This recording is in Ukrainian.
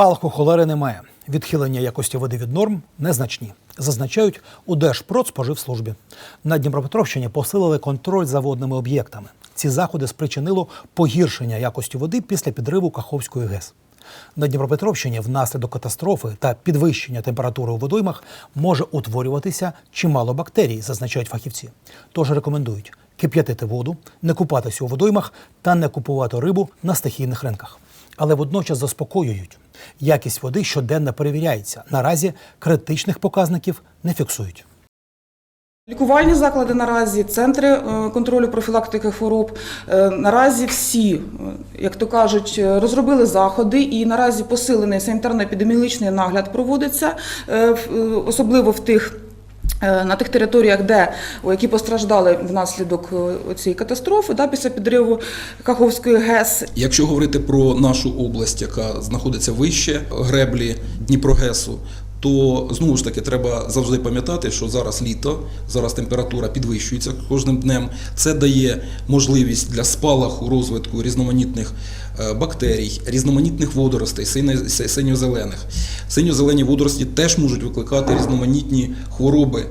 Спалаху холери немає. Відхилення якості води від норм незначні. Зазначають у Держпродспоживслужбі. На Дніпропетровщині посилили контроль за водними об'єктами. Ці заходи спричинило погіршення якості води після підриву Каховської ГЕС. На Дніпропетровщині внаслідок катастрофи та підвищення температури у водоймах може утворюватися чимало бактерій, зазначають фахівці. Тож рекомендують кип'ятити воду, не купатися у водоймах та не купувати рибу на стихійних ринках. Але водночас заспокоюють. Якість води щоденно перевіряється. Наразі критичних показників не фіксують. Лікувальні заклади наразі, центри е, контролю профілактики хвороб е, наразі всі, е, як то кажуть, розробили заходи і наразі посилений санітарно-епідеміологічний нагляд проводиться, особливо в тих. Е, На тих територіях, де які постраждали внаслідок е, цієї катастрофи, да, після підриву Каховської ГЕС, Якщо говорити про нашу область, яка знаходиться вище греблі Дніпрогесу, то знову ж таки треба завжди пам'ятати, що зараз літо, зараз температура підвищується кожним днем. Це дає можливість для спалаху розвитку різноманітних е, бактерій, різноманітних водоростей, синьо-зелених. Синьо-зелені водорості теж можуть викликати різноманітні хвороби.